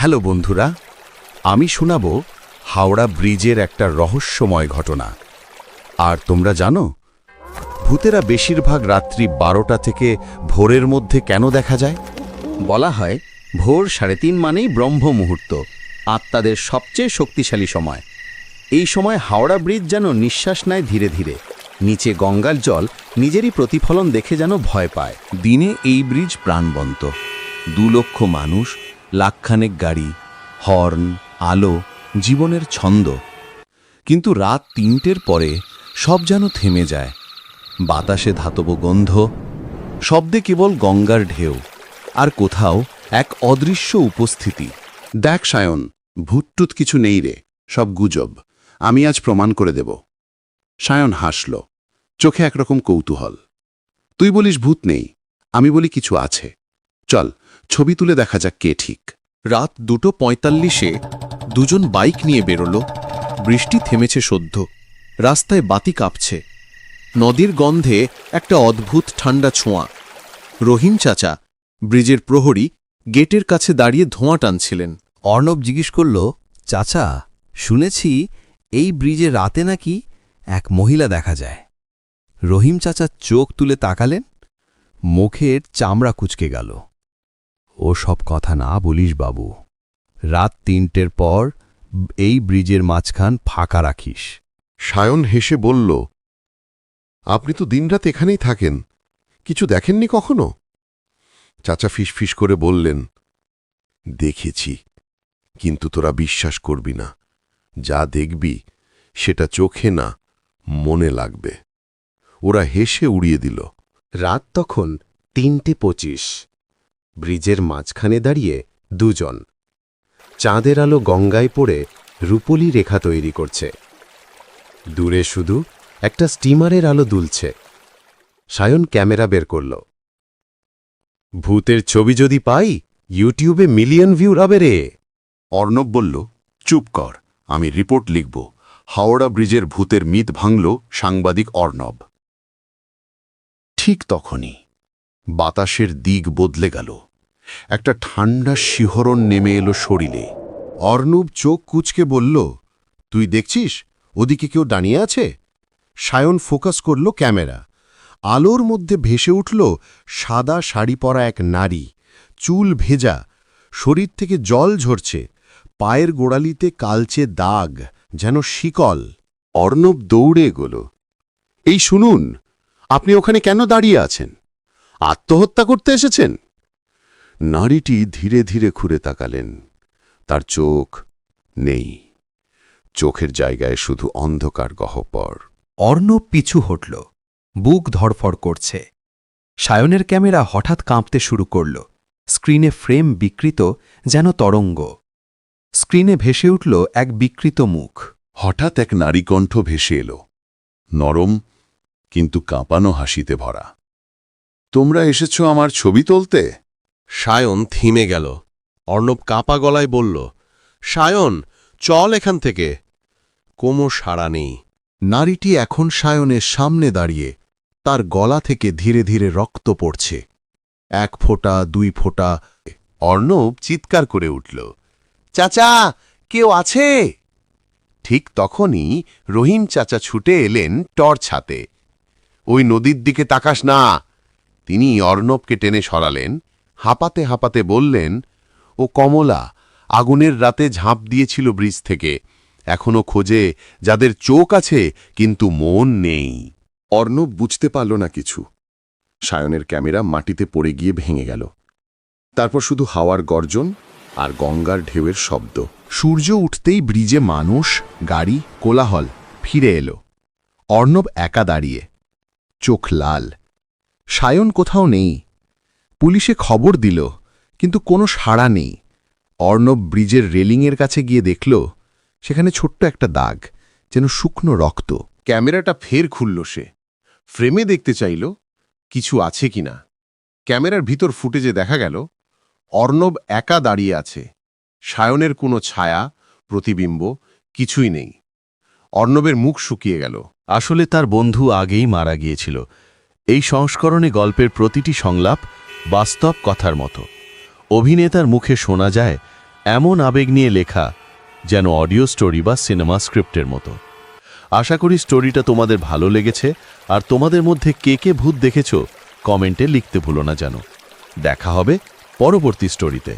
Hello বন্ধুরা, আমি শোনাব হাওড়া ব্রিজের একটা রহস্যময় ঘটনা। আর তোমরা জানো, ভূতেরা বেশিরভাগ রাত্রি বারোটা থেকে ভোরের মধ্যে কেন দেখা যায়? বলা হয়, ভোর সাড়ে তিন মানেই ব্রহ্ম মুহূর্ত, আত্মাদের সবচেয়ে শক্তিশালী সময়। এই সময় হাওড়া ব্রিজ যেন নিঃশ্বাস নেয় ধীরে ধীরে, নিচে গঙ্গার জল নিজেরই প্রতিফলন দেখে যেন ভয় পায়। দিনে এই ব্রিজ প্রাণবন্ত, দু লক্ষ মানুষ লাখখানেক গাড়ি, হর্ন, আলো, জীবনের ছন্দ। কিন্তু রাত তিনটের পরে সব যেন থেমে যায়। বাতাসে ধাতব গন্ধ, শব্দে কেবল গঙ্গার ঢেউ, আর কোথাও এক অদৃশ্য উপস্থিতি। দেখ সায়ন, ভূতটুত কিছু নেই রে, সব গুজব, আমি আজ প্রমাণ করে দেব। সায়ন হাসল, চোখে একরকম কৌতূহল। তুই বলিস ভূত নেই, আমি বলি কিছু আছে। চল ছবি তুলে দেখা যাক কে ঠিক। রাত দুটো পঁয়তাল্লিশে দুজন বাইক নিয়ে বেরোলো। বৃষ্টি থেমেছে সদ্য। রাস্তায় বাতি কাঁপছে। নদীর গন্ধে একটা অদ্ভুত ঠান্ডা ছোঁয়া। রহিম চাচা, ব্রিজের প্রহরী, গেটের কাছে দাঁড়িয়ে ধোঁয়া টানছিলেন। অর্ণব জিজ্ঞেস করল, চাচা, শুনেছি এই ব্রিজে রাতে নাকি এক মহিলা দেখা যায়? রহিম চাচা চোখ তুলে তাকালেন। মুখের চামড়া কুচকে গেল। ও সব কথা না বলিস বাবু। রাত তিনটের পর এই ব্রিজের মাঝখান ফাঁকা রাখিস। সায়ন হেসে বলল আপনি তো দিনরাত এখানেই থাকেন। কিছু দেখেননি কখনো? চাচা ফিসফিস করে বললেন দেখেছি কিন্তু তোরা বিশ্বাস করবি না। যা দেখবি সেটা চোখে না মনে লাগবে। ওরা হেসে উড়িয়ে দিল। রাত তখন তিনটে পঁচিশ। ব্রিজের মাঝখানে দাঁড়িয়ে দুজন। চাঁদের আলো গঙ্গায় পড়ে রূপলি রেখা তৈরি করছে। দূরে শুধু একটা স্টিমারের আলো দুলছে। সায়ন ক্যামেরা বের করল। ভূতের ছবি যদি পাই ইউটিউবে মিলিয়ন ভিউ রাবে রে। অর্ণব বলল চুপ কর আমি রিপোর্ট লিখব। হাওড়া ব্রিজের ভূতের মিথ ভাঙল সাংবাদিক অর্ণব। ঠিক তখনই বাতাসের দিক বদলে গেল। একটা ঠান্ডা শিহরণ নেমে এলো শরীরে। অর্ণব চোখ কুচকে বলল, তুই দেখছিস? ওদিকে কেউ দাঁড়িয়ে আছে? সায়ন ফোকাস করল ক্যামেরা। আলোর মধ্যে ভেসে উঠল সাদা শাড়ি পরা এক নারী। চুল ভেজা। শরীর থেকে জল ঝরছে। পায়ের গোড়ালিতে কালচে দাগ, যেন শিকল। অর্ণব দৌড়ে এগোল। এই শুনুন, আপনি ওখানে কেন দাঁড়িয়ে আছেন? আত্মহত্যা করতে এসেছেন? নারীটি ধীরে ধীরে ঘুরে তাকালেন। তার চোখ নেই। চোখের জায়গায় শুধু অন্ধকার গহ্বর। অর্ণব পিছু হটল। বুক ধড়ফড় করছে। সায়নের ক্যামেরা হঠাৎ কাঁপতে শুরু করল। স্ক্রিনে ফ্রেম বিকৃত যেন তরঙ্গ। স্ক্রিনে ভেসে উঠল এক বিকৃত মুখ। হঠাৎ এক নারী কণ্ঠ ভেসে এলো। নরম কিন্তু কাঁপানো হাসিতে ভরা। তোমরা এসেছ আমার ছবি তুলতে? সায়ন থিমে গেল। অর্ণব কাঁপা গলায় বলল সায়ন চল এখান থেকে। কোমো সাড়া নেই। নারীটি এখন সায়নের সামনে দাঁড়িয়ে তার গলা থেকে ধীরে ধীরে রক্ত পড়ছে। এক ফোঁটা দুই ফোঁটা অর্ণব চিৎকার করে উঠল চাচা কেউ আছে? ঠিক তখনই রহিম চাচা ছুটে এলেন টর্চ হাতে। ওই নদীর দিকে তাকাস না তিনি অর্ণবকে টেনে সরালেন, হাঁপাতে হাঁপাতে বললেন, ও কমলা, আগুনের রাতে ঝাঁপ দিয়েছিল ব্রিজ থেকে। এখনও খোঁজে যাদের চোখ আছে, কিন্তু মন নেই অর্ণব বুঝতে পারল না কিছু। সায়নের ক্যামেরা মাটিতে পড়ে গিয়ে ভেঙে গেল। তারপর শুধু হাওয়ার গর্জন আর গঙ্গার ঢেউয়ের শব্দ। সূর্য উঠতেই ব্রিজে মানুষ, গাড়ি, কোলাহল ফিরে এলো। অর্ণব একা দাঁড়িয়ে, চোখ লাল। সায়ন কোথাও নেই। পুলিশে খবর দিল, কিন্তু কোনো সাড়া নেই। অর্ণব ব্রিজের রেলিংয়ের কাছে গিয়ে দেখল, সেখানে ছোট্ট একটা দাগ, যেন শুকনো রক্ত। ক্যামেরাটা ফের খুলল সে। ফ্রেমে দেখতে চাইল, কিছু আছে কিনা ক্যামেরার ভিতর ফুটেজে দেখা গেল, অর্ণব একা দাঁড়িয়ে আছে। সায়নের কোনো ছায়া, প্রতিবিম্ব, কিছুই নেই। অর্ণবের মুখ শুকিয়ে গেল। আসলে তার বন্ধু আগেই মারা গিয়েছিল। এই সংস্করণে গল্পের প্রতিটি সংলাপ বাস্তব কথার মতো। অভিনেতার মুখে শোনা যায় এমন আবেগ নিয়ে লেখা যেন অডিও স্টোরি বা সিনেমা স্ক্রিপ্টের মতো। আশা করি স্টোরিটা তোমাদের ভালো লেগেছে, আর তোমাদের মধ্যে কে কে ভূত দেখেছ, কমেন্টে লিখতে ভুলো না যেন। দেখা হবে পরবর্তী স্টোরিতে।